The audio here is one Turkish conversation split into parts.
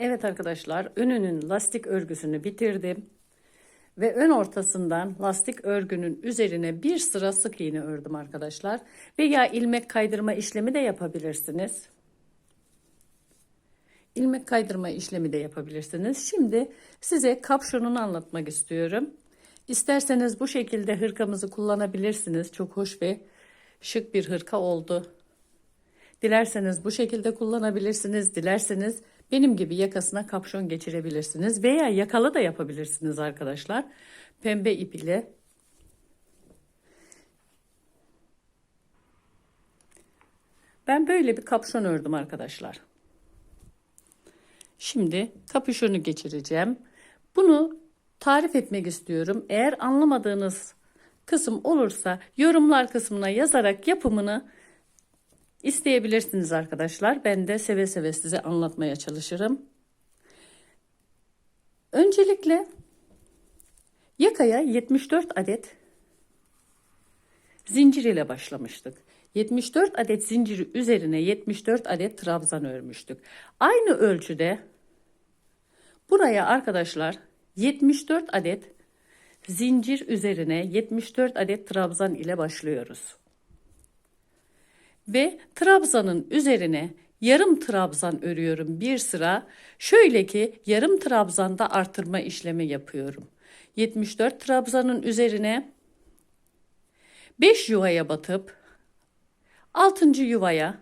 Evet arkadaşlar önünün lastik örgüsünü bitirdim. Ve ön ortasından lastik örgünün üzerine bir sıra sık iğne ördüm arkadaşlar. Veya ilmek kaydırma işlemi de yapabilirsiniz. İlmek kaydırma işlemi de yapabilirsiniz. Şimdi size kapşonunu anlatmak istiyorum. İsterseniz bu şekilde hırkamızı kullanabilirsiniz. Çok hoş ve şık bir hırka oldu. Dilerseniz bu şekilde kullanabilirsiniz. Dilerseniz benim gibi yakasına kapşon geçirebilirsiniz. Veya yakalı da yapabilirsiniz arkadaşlar. Pembe ip ile. Ben böyle bir kapşon ördüm arkadaşlar. Şimdi kapüşonu geçireceğim. Bunu tarif etmek istiyorum. Eğer anlamadığınız kısım olursa yorumlar kısmına yazarak yapımını isteyebilirsiniz arkadaşlar. Ben de seve seve size anlatmaya çalışırım. Öncelikle yakaya 74 adet zincir ile başlamıştık. 74 adet zinciri üzerine 74 adet trabzan örmüştük. Aynı ölçüde buraya arkadaşlar 74 adet zincir üzerine 74 adet trabzan ile başlıyoruz. Ve trabzanın üzerine yarım trabzan örüyorum bir sıra. Şöyle ki yarım trabzanda artırma işlemi yapıyorum. 74 trabzanın üzerine 5 yuvaya batıp 6. yuvaya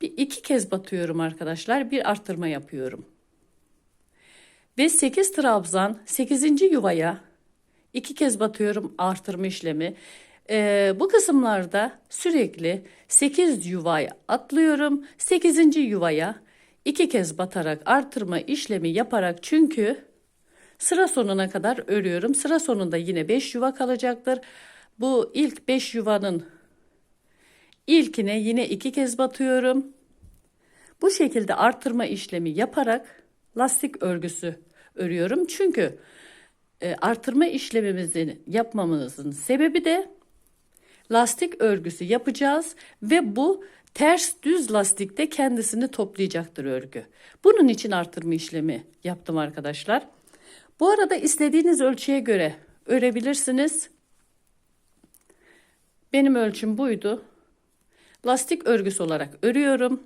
bir iki kez batıyorum arkadaşlar. Bir arttırma yapıyorum. Ve 8 trabzan 8. yuvaya iki kez batıyorum artırma işlemi. Ee, bu kısımlarda sürekli 8 yuvaya atlıyorum. 8. yuvaya iki kez batarak artırma işlemi yaparak çünkü sıra sonuna kadar örüyorum. Sıra sonunda yine 5 yuva kalacaktır. Bu ilk 5 yuvanın ilkine yine iki kez batıyorum. Bu şekilde artırma işlemi yaparak lastik örgüsü örüyorum. Çünkü e, artırma işlemimizi yapmamızın sebebi de lastik örgüsü yapacağız ve bu ters düz lastikte kendisini toplayacaktır örgü. Bunun için artırma işlemi yaptım arkadaşlar. Bu arada istediğiniz ölçüye göre örebilirsiniz. Benim ölçüm buydu. Lastik örgüsü olarak örüyorum.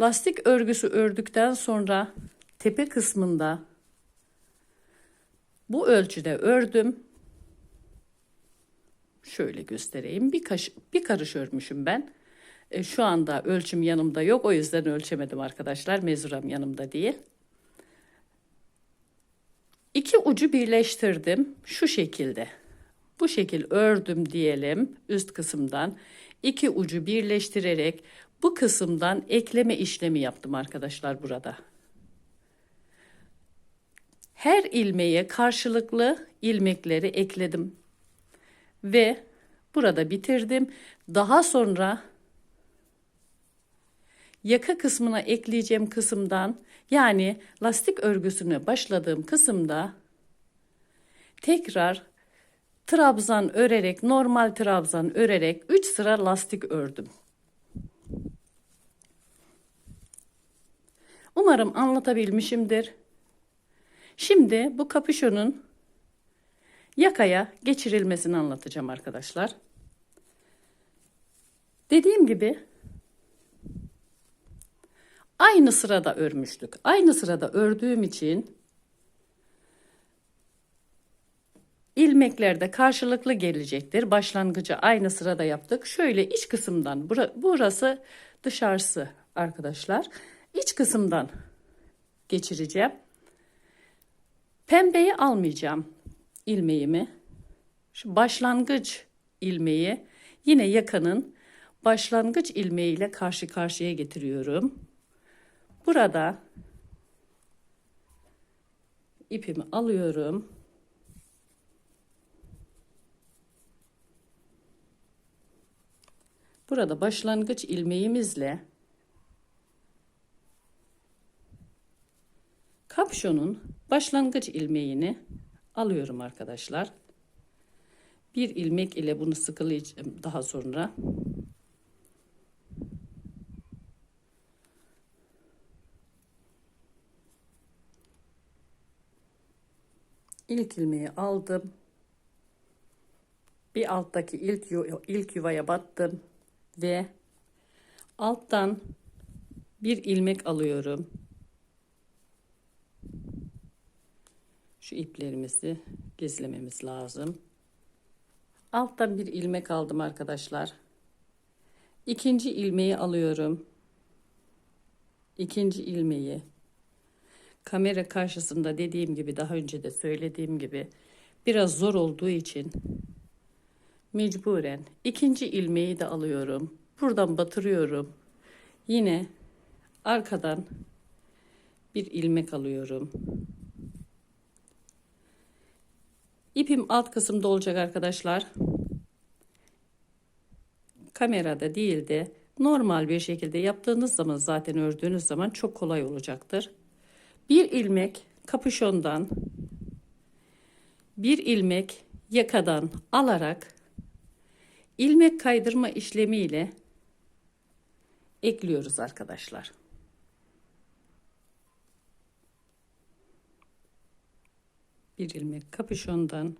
Lastik örgüsü ördükten sonra tepe kısmında bu ölçüde ördüm. Şöyle göstereyim. Bir, kaş, bir karış örmüşüm ben. E, şu anda ölçüm yanımda yok. O yüzden ölçemedim arkadaşlar. Mezuram yanımda değil. İki ucu birleştirdim. Şu şekilde. Bu şekil ördüm diyelim üst kısımdan. iki ucu birleştirerek bu kısımdan ekleme işlemi yaptım arkadaşlar burada. Her ilmeğe karşılıklı ilmekleri ekledim ve burada bitirdim. Daha sonra yaka kısmına ekleyeceğim kısımdan yani lastik örgüsüne başladığım kısımda tekrar trabzan örerek normal trabzan örerek 3 sıra lastik ördüm. Umarım anlatabilmişimdir. Şimdi bu kapüşonun yakaya geçirilmesini anlatacağım arkadaşlar. Dediğim gibi aynı sırada örmüştük. Aynı sırada ördüğüm için ilmekler de karşılıklı gelecektir. Başlangıcı aynı sırada yaptık. Şöyle iç kısımdan burası dışarısı arkadaşlar. İç kısımdan geçireceğim. Pembeyi almayacağım ilmeğimi. Şu başlangıç ilmeği yine yakanın başlangıç ilmeğiyle karşı karşıya getiriyorum. Burada ipimi alıyorum. Burada başlangıç ilmeğimizle kapşonun başlangıç ilmeğini alıyorum arkadaşlar. Bir ilmek ile bunu sıkılayacağım daha sonra. İlk ilmeği aldım. Bir alttaki ilk ilk yuvaya battım ve alttan bir ilmek alıyorum. Şu iplerimizi gizlememiz lazım. Alttan bir ilmek aldım arkadaşlar. İkinci ilmeği alıyorum. İkinci ilmeği kamera karşısında dediğim gibi daha önce de söylediğim gibi biraz zor olduğu için mecburen ikinci ilmeği de alıyorum. Buradan batırıyorum. Yine arkadan bir ilmek alıyorum. İpim alt kısımda olacak arkadaşlar. Kamerada değil de normal bir şekilde yaptığınız zaman zaten ördüğünüz zaman çok kolay olacaktır. Bir ilmek kapüşondan bir ilmek yakadan alarak ilmek kaydırma işlemiyle ekliyoruz arkadaşlar. Bir ilmek kapüşondan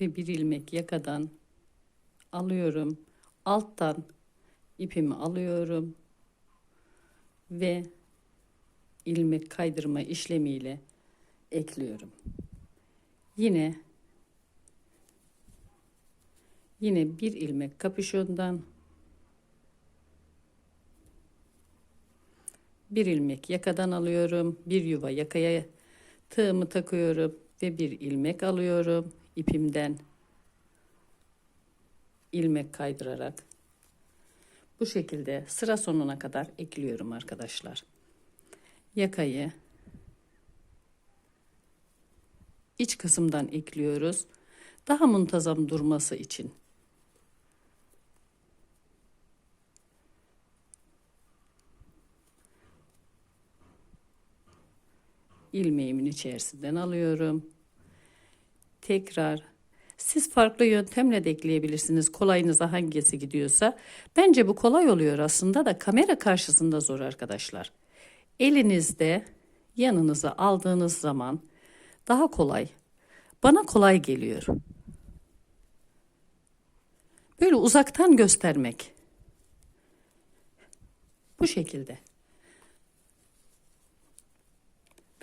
ve bir ilmek yakadan alıyorum. Alttan ipimi alıyorum ve ilmek kaydırma işlemiyle ekliyorum. Yine yine bir ilmek kapüşondan bir ilmek yakadan alıyorum. Bir yuva yakaya tığımı takıyorum ve bir ilmek alıyorum ipimden ilmek kaydırarak bu şekilde sıra sonuna kadar ekliyorum arkadaşlar. Yakayı iç kısımdan ekliyoruz. Daha muntazam durması için. İlmeğimin içerisinden alıyorum. Tekrar siz farklı yöntemle de ekleyebilirsiniz. Kolayınıza hangisi gidiyorsa. Bence bu kolay oluyor aslında da kamera karşısında zor arkadaşlar. Elinizde yanınıza aldığınız zaman daha kolay. Bana kolay geliyor. Böyle uzaktan göstermek. Bu şekilde.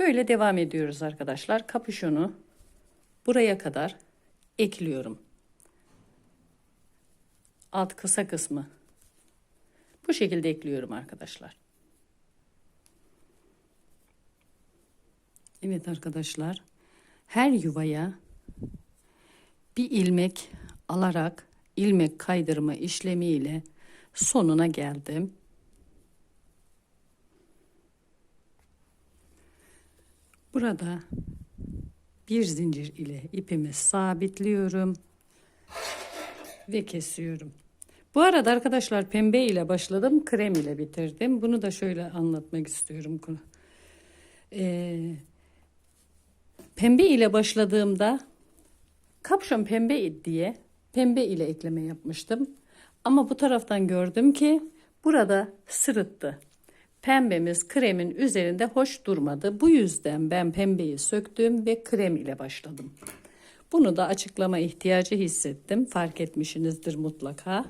Böyle devam ediyoruz arkadaşlar. Kapüşonu buraya kadar ekliyorum. Alt kısa kısmı. Bu şekilde ekliyorum arkadaşlar. Evet arkadaşlar. Her yuvaya bir ilmek alarak ilmek kaydırma işlemiyle sonuna geldim. Burada bir zincir ile ipimi sabitliyorum ve kesiyorum. Bu arada arkadaşlar pembe ile başladım, krem ile bitirdim. Bunu da şöyle anlatmak istiyorum. Ee, pembe ile başladığımda kapşon pembe diye pembe ile ekleme yapmıştım. Ama bu taraftan gördüm ki burada sırıttı. Pembemiz kremin üzerinde hoş durmadı. Bu yüzden ben pembeyi söktüm ve krem ile başladım. Bunu da açıklama ihtiyacı hissettim. Fark etmişsinizdir mutlaka.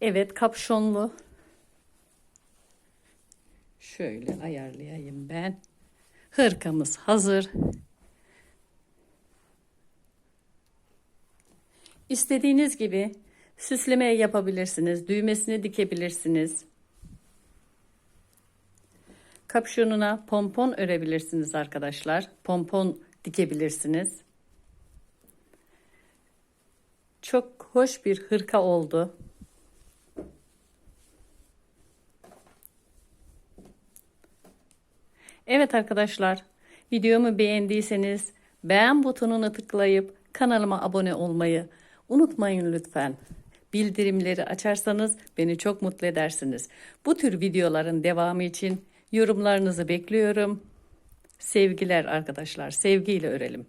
Evet kapşonlu. Şöyle ayarlayayım ben. Hırkamız hazır. İstediğiniz gibi süsleme yapabilirsiniz. Düğmesini dikebilirsiniz. Kapşonuna pompon örebilirsiniz arkadaşlar. Pompon dikebilirsiniz. Çok hoş bir hırka oldu. Evet arkadaşlar, videomu beğendiyseniz beğen butonuna tıklayıp kanalıma abone olmayı unutmayın lütfen. Bildirimleri açarsanız beni çok mutlu edersiniz. Bu tür videoların devamı için yorumlarınızı bekliyorum. Sevgiler arkadaşlar, sevgiyle örelim.